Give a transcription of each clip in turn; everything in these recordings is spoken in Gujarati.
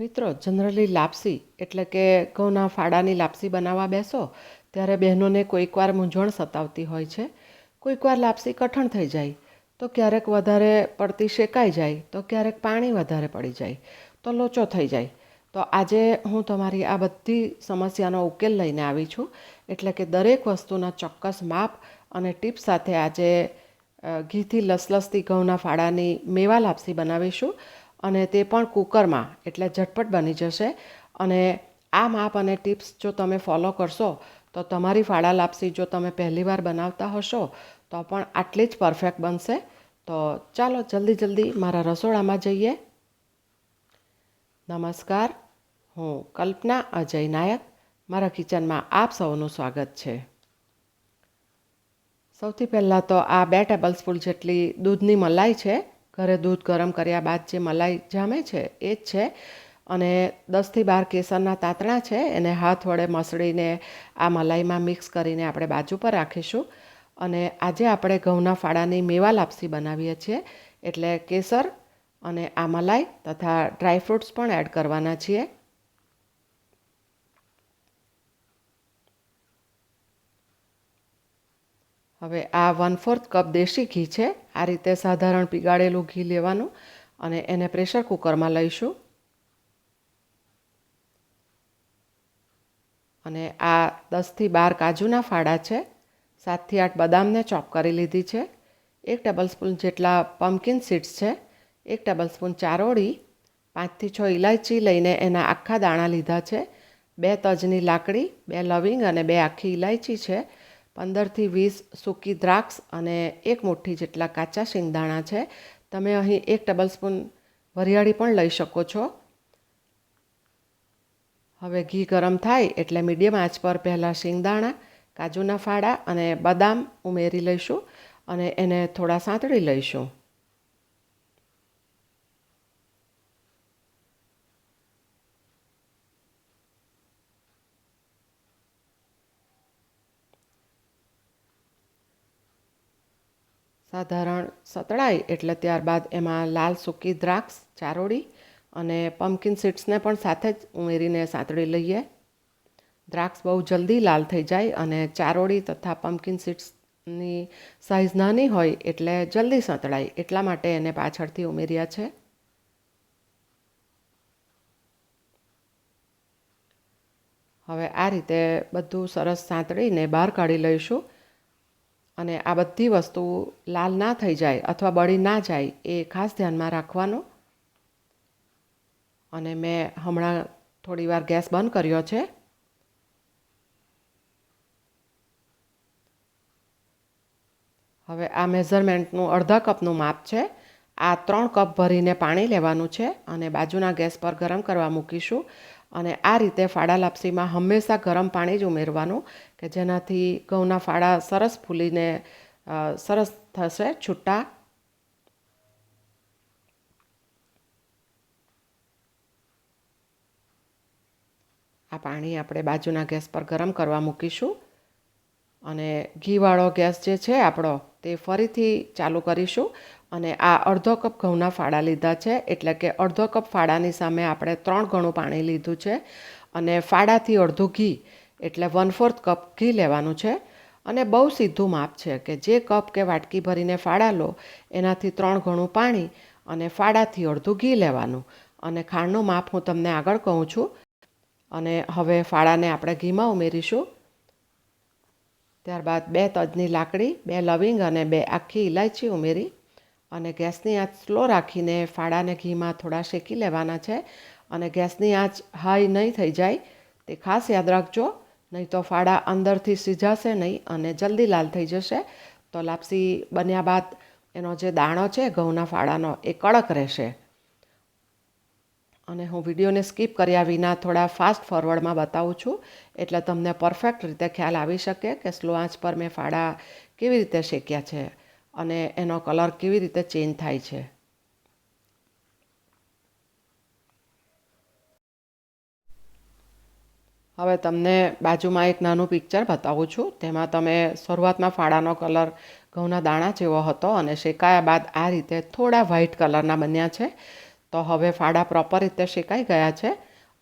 મિત્રો, જનરલી લાપસી, એટલે કે ઘઉંના ફાડાની લાપસી બનાવવા બેસો, ત્યારે બહેનોને કોઈકવાર મૂંઝવણ સતાવતી હોય છે. કોઈકવાર લાપસી કઠણ થઈ જાય, તો ક્યારેક વધારે પડતી શેકાઈ જાય, તો ક્યારેક પાણી વધારે પડી જાય, તો લોચો થઈ જાય. તો આજે હું તમારી આ બધી સમસ્યાનો ઉકેલ લઈને આવી છું. એટલે કે દરેક વસ્તુના ચોક્કસ માપ અને ટીપ સાથે આજે ઘીથી લસલસતી ઘઉંના ફાડાની મેવા લાપસી બનાવીશું. અને તે પણ કુકરમાં, એટલે ઝટપટ બની જશે. અને આ માપ અને ટિપ્સ જો તમે ફોલો કરશો, તો તમારી ફાળા લાપસી જો તમે પહેલીવાર બનાવતા હશો, તો પણ આટલી જ પરફેક્ટ બનશે. તો ચાલો જલ્દી જલ્દી મારા રસોડામાં જઈએ. નમસ્કાર, હું કલ્પના અજય નાયક. મારા કિચનમાં આપ સૌનું સ્વાગત છે. સૌથી પહેલાં તો આ બે ટેબલ સ્પૂન જેટલી દૂધની મલાઈ છે ઘરે દૂધ ગરમ કર્યા બાદ જે મલાઈ જામે છે, એ જ છે. અને દસથી બાર કેસરના તાંતણા છે, એને હાથ વડે મસળીને આ મલાઈમાં મિક્સ કરીને આપણે બાજુ પર રાખીશું. અને આજે આપણે ઘઉંના ફાળાની મેવા લાપસી બનાવીએ છીએ, એટલે કેસર અને આ મલાઈ તથા ડ્રાય ફ્રૂટ્સ પણ એડ કરવાના છીએ. હવે આ વન ફોર્થ કપ દેશી ઘી છે આ રીતે સાધારણ પીગાળેલું ઘી લેવાનું અને એને પ્રેશર કુકરમાં લઈશું. અને આ દસથી બાર કાજુના ફાડા છે. સાતથી આઠ બદામને ચોપ કરી લીધી છે. એક ટેબલસ્પૂન જેટલા પમ્પકિન સીડ્સ છે. એક ટેબલસ્પૂન ચારોળી, પાંચથી છ ઇલાયચી લઈને એના આખા દાણા લીધા છે. બે તજની લાકડી, બે લવિંગ અને બે આખી ઇલાયચી છે. પંદરથી વીસ સૂકી દ્રાક્ષ અને એક મુઠ્ઠી જેટલા કાચા શિંગદાણા છે. તમે અહીં એક ટેબલસ્પૂન વરિયાળી પણ લઈ શકો છો. હવે ઘી ગરમ થાય એટલે મીડિયમ આંચ પર પહેલાં શિંગદાણા, કાજુના ફાડા અને બદામ ઉમેરી લઈશું અને એને થોડા સાંતળી લઈશું. સાધારણ સતળાય એટલે ત્યારબાદ એમાં લાલ સૂકી દ્રાક્ષ, ચારોળી અને પમ્પકિન સીડ્સને પણ સાથે જ ઉમેરીને સાંતળી લઈએ. દ્રાક્ષ બહુ જલ્દી લાલ થઈ જાય અને ચારોળી તથા પમ્પકિન સીડ્સની સાઇઝ નાની હોય એટલે જલ્દી સંતળાય. એટલા માટે એને પાછળથી ઉમેર્યા છે. હવે આ રીતે બધું સરસ સાંતળીને બહાર કાઢી લઈશું. અને આ બધી વસ્તુ લાલ ના થઈ જાય અથવા બળી ના જાય એ ખાસ ધ્યાનમાં રાખવાનું. અને મેં હમણાં થોડી ગેસ બંધ કર્યો છે. હવે આ મેઝરમેન્ટનું અડધા કપનું માપ છે. આ ત્રણ કપ ભરીને પાણી લેવાનું છે અને બાજુના ગેસ પર ગરમ કરવા મૂકીશું. અને આ રીતે ફાડા લાપસીમાં હંમેશા ગરમ પાણી જ ઉમેરવાનું. કે જેનાથી ઘઉંના ફાળા સરસ ફૂલીને સરસ થશે, છૂટા. આ પાણી આપણે બાજુના ગેસ પર ગરમ કરવા મૂકીશું. અને ઘીવાળો ગેસ જે છે આપણો, તે ફરીથી ચાલુ કરીશું. અને આ અડધો કપ ઘઉંના ફાળા લીધા છે, એટલે કે અડધો કપ ફાળાની સામે આપણે ત્રણ ગણું પાણી લીધું છે. અને ફાળાથી અડધું ઘી એટલે વન ફોર્થ કપ ઘી લેવાનું છે અને બહુ સીધું માપ છે કે જે કપ કે વાટકી ભરીને ફાડા લો, એનાથી ત્રણ ઘણું પાણી અને ફાડાથી અડધું ઘી લેવાનું. અને ખાંડનું માપ હું તમને આગળ કહું છું. અને હવે ફાળાને આપણે ઘીમાં ઉમેરીશું. ત્યારબાદ બે તજની લાકડી, બે લવિંગ અને બે આખી ઇલાયચી ઉમેરી અને ગેસની આંચ સ્લો રાખીને ફાડાને ઘીમાં થોડા શેકી લેવાના છે. અને ગેસની આંચ હાઈ નહીં થઈ જાય તે ખાસ યાદ રાખજો. નહીં તો ફાડા અંદરથી સીજાશે નહીં અને જલ્દી લાલ થઈ જશે. તો લાપસી બન્યા બાદ એનો જે દાણો છે, ઘઉંના ફાડાનો, એ કડક રહેશે. અને હું વિડીયોને સ્કીપ કર્યા વિના થોડા ફાસ્ટ ફોરવર્ડમાં બતાવું છું. એટલે તમને પરફેક્ટ રીતે ખ્યાલ આવી શકે કે સ્લો આંચ પર મેં ફાડા કેવી રીતે શેક્યા છે અને એનો કલર કેવી રીતે ચેન્જ થાય છે. હવે તમને બાજુમાં એક નાનું પિક્ચર બતાવું છું. તેમાં તમે શરૂઆતમાં ફાળાનો કલર ઘઉંના દાણા જેવો હતો અને શેકાયા બાદ આ રીતે થોડા વ્હાઇટ કલરના બન્યા છે. તો હવે ફાળા પ્રોપર રીતે શેકાઈ ગયા છે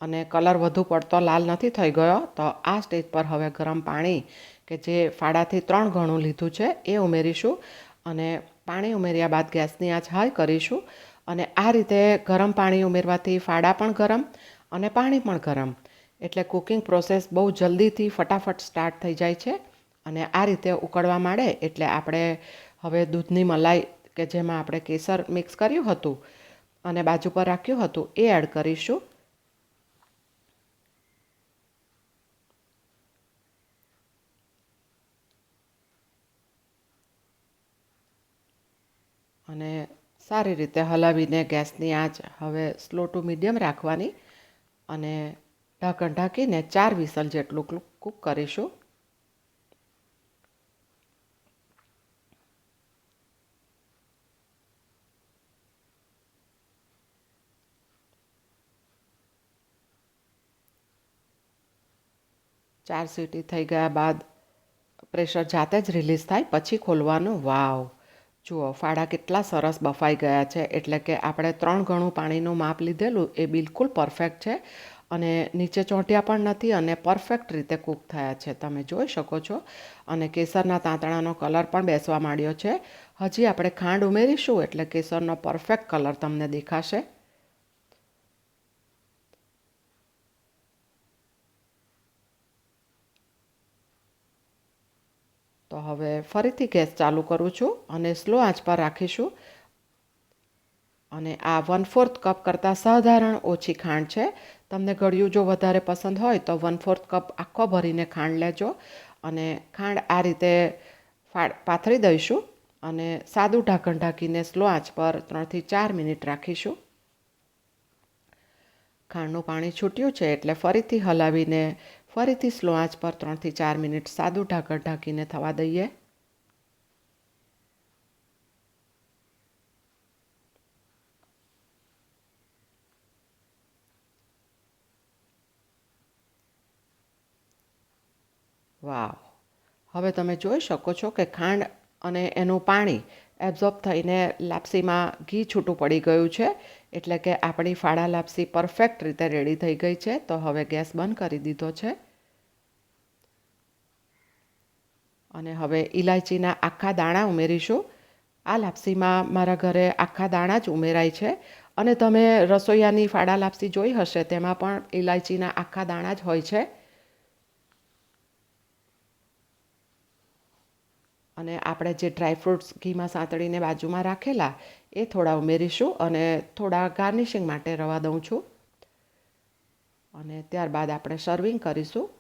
અને કલર વધુ પડતો લાલ નથી થઈ ગયો. તો આ સ્ટેજ પર હવે ગરમ પાણી કે જે ફાળાથી ત્રણ ગણું લીધું છે એ ઉમેરીશું અને પાણી ઉમેર્યા બાદ ગેસની આંચ હાઈ કરીશું અને આ રીતે ગરમ પાણી ઉમેરવાથી ફાડા પણ ગરમ અને પાણી પણ ગરમ. એટલે કુકિંગ પ્રોસેસ બહુ જલ્દીથી ફટાફટ સ્ટાર્ટ થઈ જાય છે અને આ રીતે ઉકળવા માંડે એટલે આપણે હવે દૂધની મલાઈ કે જેમાં આપણે કેસર મિક્સ કર્યું હતું અને બાજુ પર રાખ્યું હતું એ એડ કરીશું. અને સારી રીતે હલાવીને ગેસની આંચ હવે સ્લો ટુ મીડિયમ રાખવાની અને ઢાંકણ ઢાંકીને ચાર વિસલ જેટલું કૂક કરીશું. ચાર સીટી થઈ ગયા બાદ પ્રેશર જાતે જ રિલીઝ થાય, પછી ખોલવાનું. વાવ! જુઓ, ફાડા કેટલા સરસ બફાઈ ગયા છે. એટલે કે આપણે ત્રણ ગણું પાણીનું માપ લીધેલું એ બિલકુલ પરફેક્ટ છે. અને નીચે ચોંટ્યા પણ નથી અને પરફેક્ટ રીતે કૂક થયા છે. તમે જોઈ શકો છો. અને કેસરના તાંતણાનો કલર પણ બેસવા માંડ્યો છે. હજી આપણે ખાંડ ઉમેરીશું એટલે કેસરનો પરફેક્ટ કલર તમને દેખાશે. તો હવે ફરીથી ગેસ ચાલુ કરું છું અને સ્લો આંચ પર રાખીશું. અને આ વન ફોર્થ કપ કરતાં સાધારણ ઓછી ખાંડ છે. તમને ગળ્યું જો વધારે પસંદ હોય તો વન ફોર્થ કપ આખો ભરીને ખાંડ લેજો અને ખાંડ આ રીતે પાથરી દઈશું અને સાદું ઢાંકણ ઢાંકીને સ્લો આંચ પર ત્રણથી ચાર મિનિટ રાખીશું. ખાંડનું પાણી છૂટ્યું છે એટલે ફરીથી હલાવીને ફરીથી સ્લો આંચ પર ત્રણથી ચાર મિનિટ સાદું ઢાંકણ ઢાંકીને થવા દઈએ. વાવ. હવે તમે જોઈ શકો છો કે ખાંડ અને એનું પાણી એબ્ઝોર્બ થઈને લાપસીમાં ઘી છૂટું પડી ગયું છે, એટલે કે આપણી ફાળા લાપસી પરફેક્ટ રીતે રેડી થઈ ગઈ છે, તો હવે ગેસ બંધ કરી દીધો છે. અને હવે ઇલાયચીના આખા દાણા ઉમેરીશું. આ લાપસીમાં મારા ઘરે આખા દાણા જ ઉમેરાય છે. અને તમે રસોઈયાની ફાળા લાપસી જોઈ હશે, તેમાં પણ ઇલાયચીના આખા દાણા જ હોય છે. અને આપણે જે ડ્રાયફ્રૂટ્સ ઘીમાં સાંતળીને બાજુમાં રાખેલા, એ થોડા ઉમેરીશું અને થોડા ગાર્નિશિંગ માટે રવા દઉં છું. અને ત્યારબાદ આપણે સર્વિંગ કરીશું.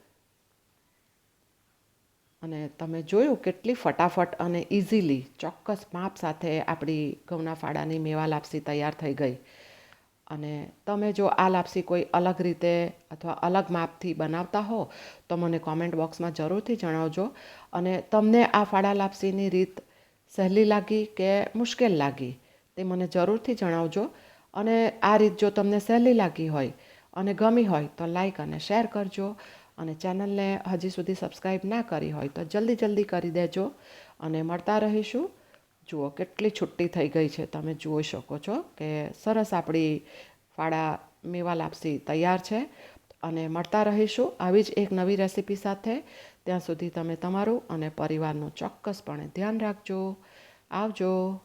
અને તમે જોયું કેટલી ફટાફટ અને ઇઝીલી ચોક્કસ માપ સાથે આપણી ઘઉંના ફાળાની મેવા લાપસી તૈયાર થઈ ગઈ. અને તમે જો આ લાપસી કોઈ અલગ રીતે અથવા અલગ માપથી બનાવતા હો, તો મને કોમેન્ટ બોક્સમાં જરૂરથી જણાવજો. અને તમને આ ફાળા લાપસીની રીત સહેલી લાગી કે મુશ્કેલ લાગી, તે મને જરૂરથી જણાવજો. અને આ રીત જો તમને સહેલી લાગી હોય અને ગમી હોય, તો લાઈક અને શેર કરજો. અને ચેનલને હજી સુધી સબસ્ક્રાઈબ ના કરી હોય, તો જલ્દી જલ્દી કરી દેજો. અને મળતા રહીશું. જુઓ, કેટલી છુટ્ટી થઈ ગઈ છે. તમે જોઈ શકો છો કે સરસ આપણી ફાળા મેવા લાપસી તૈયાર છે અને મળતા રહીશું આવી જ એક નવી રેસીપી સાથે. ત્યાં સુધી તમે તમારું અને પરિવારનું ચોક્કસપણે ધ્યાન રાખજો. આવજો.